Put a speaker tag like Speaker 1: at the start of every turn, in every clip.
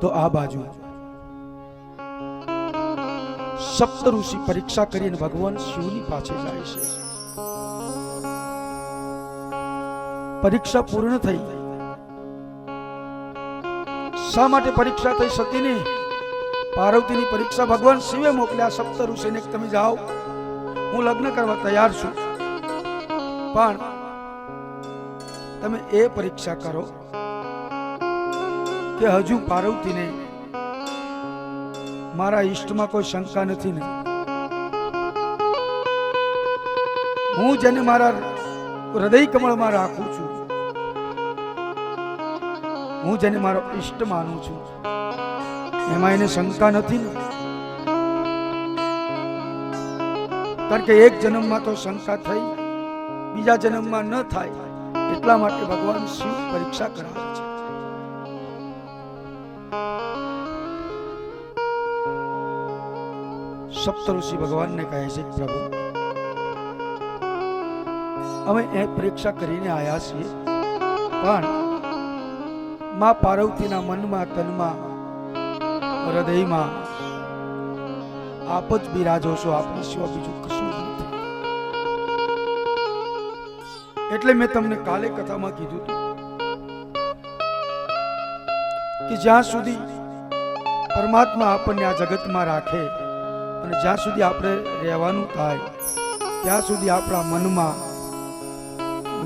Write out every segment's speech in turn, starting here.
Speaker 1: તો આ બાજુ. સપ્ત ઋષિ પરીક્ષા કરીને ભગવાન શિવની પાસે જાય છે. પરીક્ષા પૂર્ણ થઈ. શા માટે પરીક્ષા થઈ સતીની પાર્વતીની પરીક્ષા ભગવાન શિવે મોકલ્યા સપ્ત ઋષિને તમે જાઓ. હું લગ્ન કરવા તૈયાર છું. પણ તમે એ પરીક્ષા કરો. કે હજુ પાર્વતીને મારા ઈષ્ટમાં કોઈ શંકા નથી ને. હું જેને મારા હૃદય કમળમાં રાખું છું. હું જેને મારો ઈષ્ટ માનું છું. એમાં એને શંકા નથી ને. કારણ કે એક જન્મમાં તો શંકા થઈ, બીજા જન્મમાં ન થાય, એટલા માટે ભગવાન શિવ પરીક્ષા કરાવે છે. સપ્તઋષિ ભગવાનને કહે છે, પ્રભુ, અમે એ પરીક્ષા કરીને આવ્યા છીએ, પણ મા પાર્વતીના મનમાં, તનમાં, હૃદયમાં આપ જ બિરાજો છો, આપની સિવાય બીજું કશું એટલે મેં તમને કાલે કથામાં કીધું હતું કે જ્યાં સુધી પરમાત્મા આપણને આ જગતમાં રાખે અને જ્યાં સુધી આપણે રહેવાનું થાય, ત્યાં સુધી આપણા મનમાં,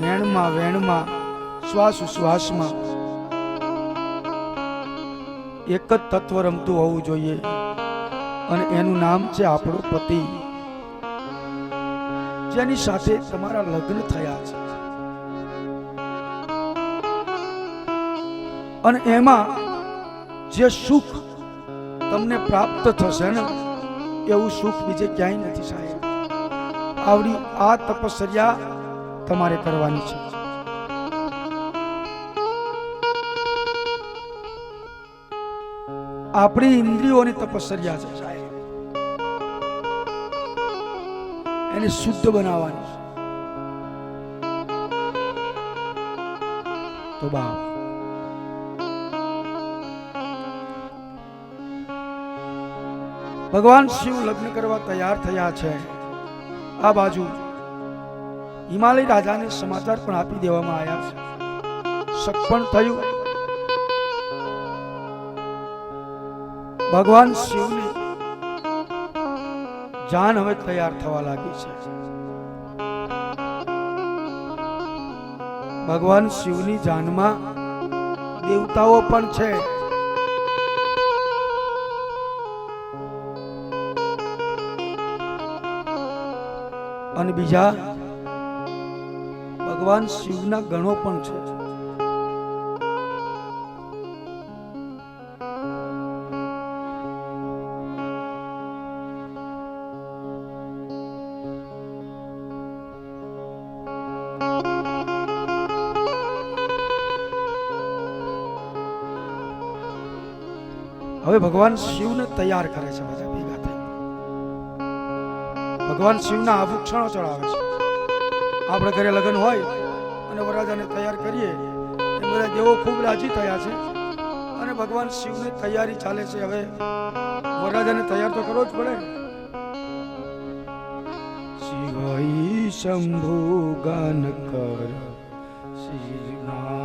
Speaker 1: વેણમાં વેણમાં, શ્વાસ શ્વાસમાં એક જ તત્વ રમતું હોવું જોઈએ. અને એનું નામ છે આપણો પતિ. જેની સાથે તમારા લગ્ન થયા છે. અને એમાં જે સુખ તમને પ્રાપ્ત થશે ને એવું સુખ બીજે ક્યાંય નથી સાહેબ. આવડી આ તપશ્ચર્યા તમારે કરવાની છે. આપણી ઇન્દ્રિયોની તપશ્ચર્યા છે સાહેબ. એને શુદ્ધ બનાવવાની તો બાપ. ભગવાન શિવ લગ્ન કરવા તૈયાર થયા છે. આ બાજુ હિમાલય રાજાને સમાચાર પણ આપી દેવામાં આવ્યા છે. સક્ષપણ થયું. ભગવાન શિવની જાન હવે તૈયાર થવા લાગી છે. ભગવાન શિવની જાનમાં દેવતાઓ પણ છે. અને બીજા ભગવાન શિવના ગણો પણ છે. હવે ભગવાન શિવને તૈયાર કરે છે બધા ભેગા. ભગવાન શિવના આભૂષણો ચડાવે છે. આપણે ઘરે લગ્ન હોય અને વરરાજાને તૈયાર કરીએ, એ બધા દેવો ખૂબ રાજી થયા છે અને ભગવાન શિવની તૈયારી ચાલે છે. હવે વરરાજાને તૈયાર તો કરવો જ પડે શિવાય શંભુ ગાન કર, શિવાના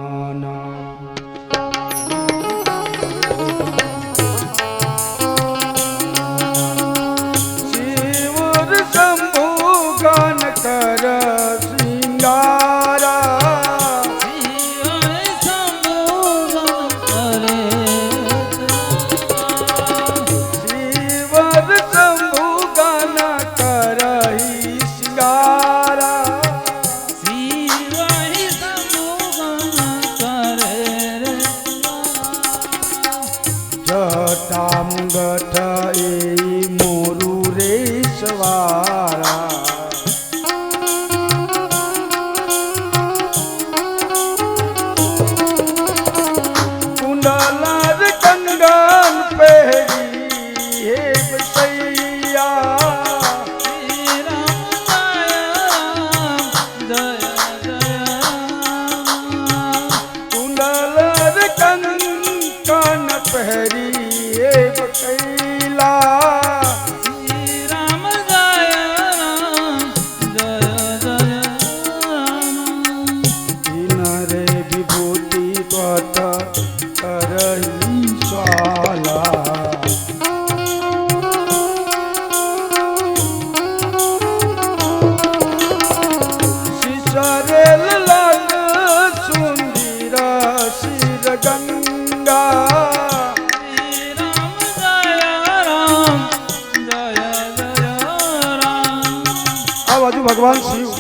Speaker 1: ભગવાન શિવ.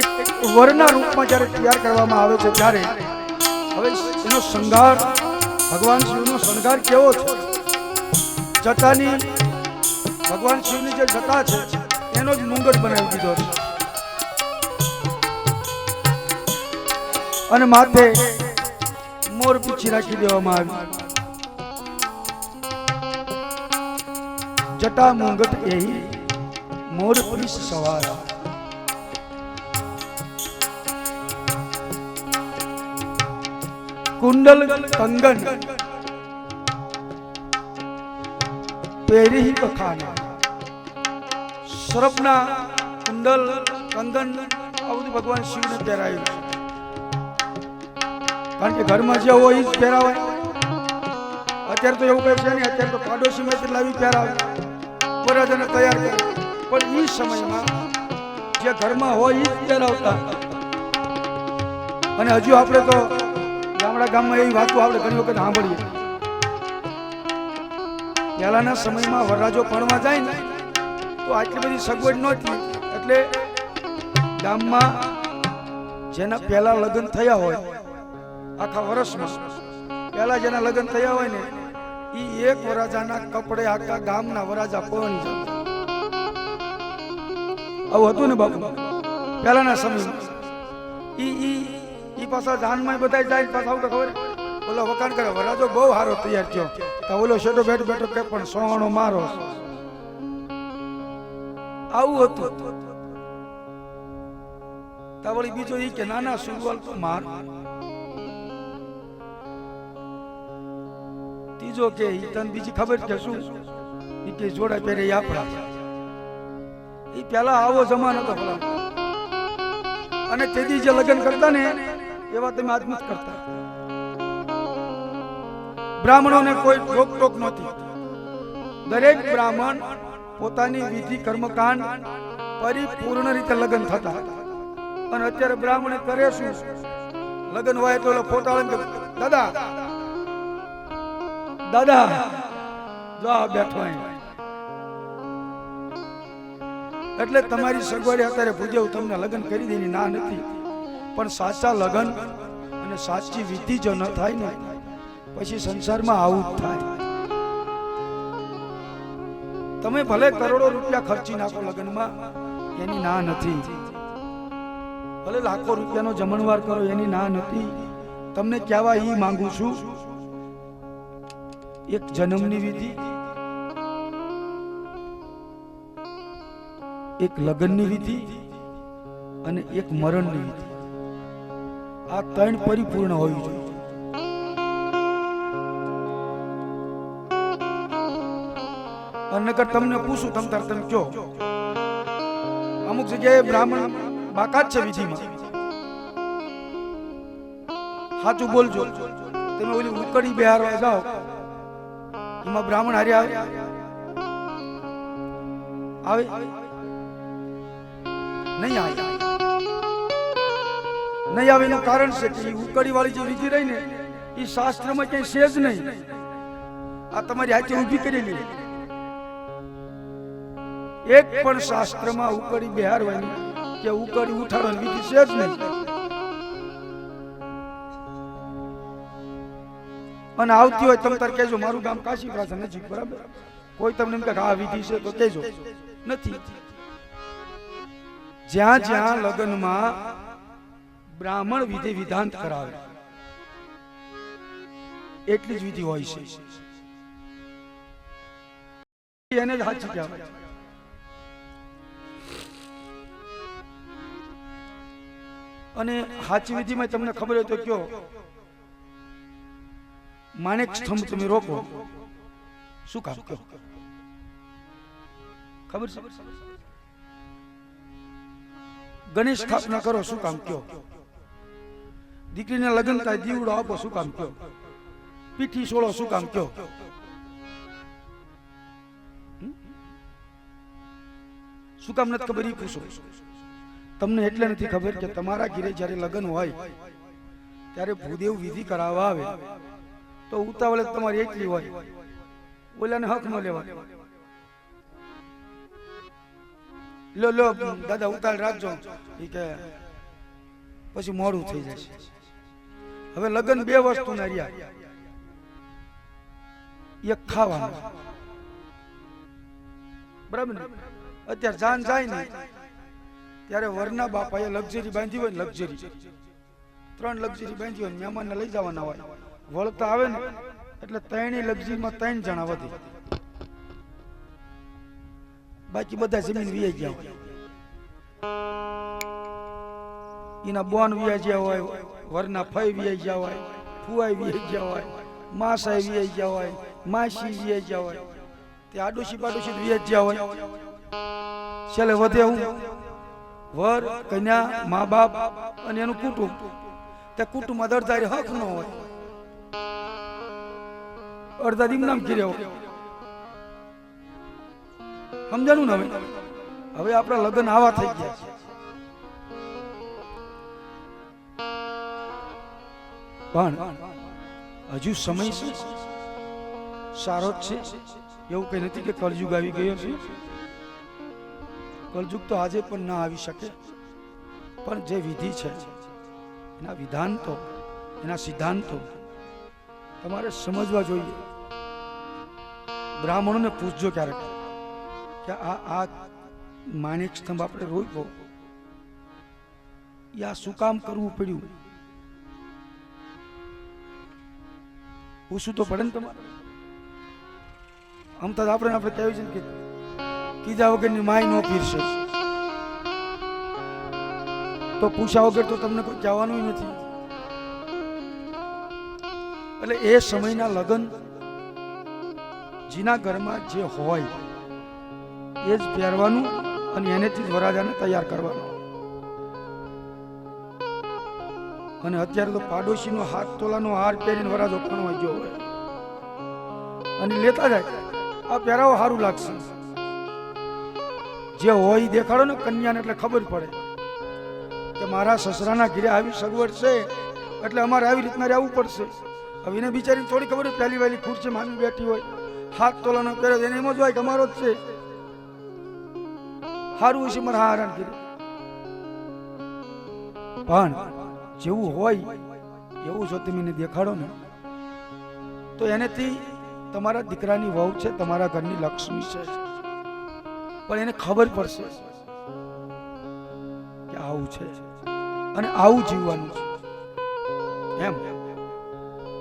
Speaker 1: એક વરના રૂપમાં જ્યારે તૈયાર કરવામાં આવે છે ત્યારે હવે એનો શણગાર, ભગવાન શિવનો શણગાર કેવો છે? જટાની ભગવાન શિવની જે જટા છે, એનો જ મુંગટ બનાવી દીધો છે. અને માથે મોર પીછી રાખી દેવામાં આવી. જટા મુંગટ એ મોર પુરુષ સવાર કુંડલ કંગન પેરી બખાના સરપના કુંડલ કંગન આ બધું ભગવાન શિવને પહેરાયું છે। કારણ કે ઘરમાં જે હોય એ જ પહેરાવાય. અત્યારે તો એવું કહે છે નહીં અત્યારે તો પાડોશીમાંથી લાવી પહેરાવે. વરરાજાને તૈયાર કરે. પણ એ સમયમાં જે ઘરમાં હોય એ જ પહેરાવતા અને હજુ આપણે તો ગામડા ગામમાં એવી વાતો આપણે ઘણી વખત સાંભળીએ. પહેલાના સમયમાં વરરાજો ભણવા જાય ને, તો આટલી બધી સગવડ નહોતી. એટલે ગામમાં જેના પહેલા લગ્ન થયા હોય, આખા વર્ષમાં, પહેલા જેના લગ્ન થયા હોય ને એ એક વરાજાના કપડે આખા ગામના વરાજા પહોંચી જાય. આવું હતું ને બાપુ? પહેલાના સમયમાં. ઈ પાછા જાનમાં બધા જાય પાછા આવું ખબર? ઓલો વખાણ કરે વરાજો બહુ સારો તૈયાર થયો. તો ઓલો શેડો બેઠો બેઠો કે, પણ સોહણો મારો. આવું હતું. તા વળી બીજો ઈ કે, નાના સુરવાલ તો માર. ત્રીજો કે, ઈ તને બીજી ખબર કે શું? ઈ કે, જોડા પહેરે આપણા. પેલા આવો જમાનો હતો અને તેથી જે લગ્ન કરતા ને એવા તમે આજ કરતા. બ્રાહ્મણોને કોઈ રોક ટોક નહોતી. દરેક બ્રાહ્મણ પોતાની વિધિ કર્મકાંડ પરિપૂર્ણ રીતે લગ્ન થતા. અને અત્યારે બ્રાહ્મણે કરે શું? લગ્ન હોય તો ઓલો ફોટા દાદા દાદા, જો બેઠો અહીં. એટલે તમારી સગવડે અત્યારે પૂજ્યો તમને લગ્ન કરી દેની, ના નથી. પણ સાચા લગ્ન અને સાચી વિધિ જો ન થાય ને, પછી સંસારમાં આવું જ થાય. તમે ભલે કરોડો રૂપિયા ખર્ચી નાખો લગ્નમાં, એની ના નથી. ભલે લાખો રૂપિયાનો જમણવાર કરો, એની ના નથી. તમને કહેવા એ માંગુ છું, એક જન્મની વિધિ એક લગ્નની વિધિ અને એક મરણની વિધિ. આ ત્રણ પરિપૂર્ણ હોવી જોઈએ અનગર તમને પૂછું, તમ તાર તમે કયો? અમુક જગ્યાએ બ્રાહ્મણ બાકાત છે વિધિમાં. સાચું બોલજો. તમે ઓલી ઉકડી બિહારવા જાઓ. એમાં બ્રાહ્મણ હારે આવે. આવે. નહીં આવી. નહીં આવે એનું કારણ છે કે ઉકળી વાળી જે વિધિ રહી ને એ શાસ્ત્રમાં ક્યાંય છે જ નહીં. આ તમારી હાથે ઊભી કરેલી એક પણ શાસ્ત્રમાં ઉકળી બિહારવાની કે ઉકળી ઉઠાડવાની વિધિ છે જ નહીં. અને આવતી હોય તમે તાર કહેજો, મારું ગામ કાશી પ્રાસા નજીક, બરાબર? કોઈ તમને એમ કે આ વિધિ છે તો કહેજો. નથી. જ્યાં જ્યાં લગ્નમાં બ્રાહ્મણ વિધિ વિધાન કરાવે, એટલી જ વિધિ હોય છે. એને જ સાચી કહેવાય. અને સાચી વિધિમાં તમને ખબર હોય તો કયો, માણેક સ્તંભ તમે રોકો. શું કામ? કયો. ખબર છે? ગણેશ સ્થાપના કરો, શું કામ કયો દીકરીને લગ્ન થાય, દીવડો આપો, શું કામ કયો પીઠી સોળો, શું કામ કયો શું કામ નથી ખબર, એ પૂછો. તમને એટલે નથી ખબર કે તમારા ઘરે જ્યારે લગ્ન હોય, ત્યારે ભૂદેવ વિધિ કરાવવા આવે. તો ઉતાવળે તમારી એટલી હોય. ઓલાને હક ન લેવા. લો લો, દાદા ઉતાળ રાખજો. ઈ કે પછી મોડું થઈ જશે. હવે લગ્ન બે વસ્તુ ના રહ્યા. એક ખાવાનું. બરાબર ને? અત્યારે જાન જાય ને ત્યારે વરના બાપાએ લક્ઝરી બાંધી હોય ને લક્ઝરી. ત્રણ લક્ઝરી બાંધી હોય મહેમાનને લઈ જવાના હોય. વળતા આવે ને, એટલે ત્રણેય લક્ઝરીમાં ત્રણ જણા વધી. બાકી બધા જમીન વીઆઈ ગયા એના બોન વીઆઈ ગયા હોય વરના ફઈ વીઆઈ ગયા હોય ફુવાઈ વીઆઈ ગયા હોય માસાઈ વીઆઈ ગયા હોય માસી વીઆઈ ગયા હોય તે આડોશી પાડોશી વીઆઈ ગયા હોય છેલ્લે વધે હું વર કન્યા મા બાપ અને એનું કુટુંબ તે કુટુંબ દરદારી હક ન હોય અડધા દીમનામ કર્યા હોય સમજાણું ને હવે? આપણા લગ્ન આવા થઈ ગયા છે. પણ હજુ સમય છે? સારો જ છે. એવું કઈ નથી કે કલયુગ આવી ગયો છે. કલયુગ તો આજે પણ ના આવી શકે. પણ જે વિધિ છે, એના વિધાંતો, એના સિદ્ધાંતો તમારે સમજવા જોઈએ. બ્રાહ્મણોને પૂછજો ક્યારેક. કે આ આ માણેક સ્તંભ આપણે રોક્યો એ આ શું કામ કરવું પડ્યું? પૂછવું તો પડે ને તમારે. આમ તો આપણે આપણે કહેવું છે કે કીધા વગરની માય નો પીરશે તો પૂછ્યા વગર તો તમને કોઈ જવાનું નથી. એટલે એ સમયના લગ્ન જેના ઘરમાં જે હોય એ જ પહેરવાનું અને એનેથી જ વરાજાને તૈયાર કરવાનું. અને અત્યારે તો પાડોશીનો હાથ, તોલાનો હાર પહેરીને વરાજો પણ ગયો હોય. અને લેતા જાય. આ પહેરાવો સારું લાગશે. જે હોય દેખાડો ને કન્યાને એટલે ખબર પડે કે મારા સસરાના ઘરે આવી સગવડ છે, એટલે અમારે આવી રીતના રહેવું પડશે. હવે એને બિચારી થોડી ખબર પહેલી વહેલી ખુરશી માની બેઠી હોય. હાથ તોલાનો પહેરે, એને એમ જ હોય કે અમારો જ છે. સારું હશે મારા હારણ કર્યું. પણ જેવું હોય, એવું જો તમે દેખાડો ને, તો એનેથી તમારા દીકરાની વહુ છે, તમારા ઘરની લક્ષ્મી છે. પણ એને ખબર પડશે કે આવું છે. અને આવું જીવવાનું છે. એમ?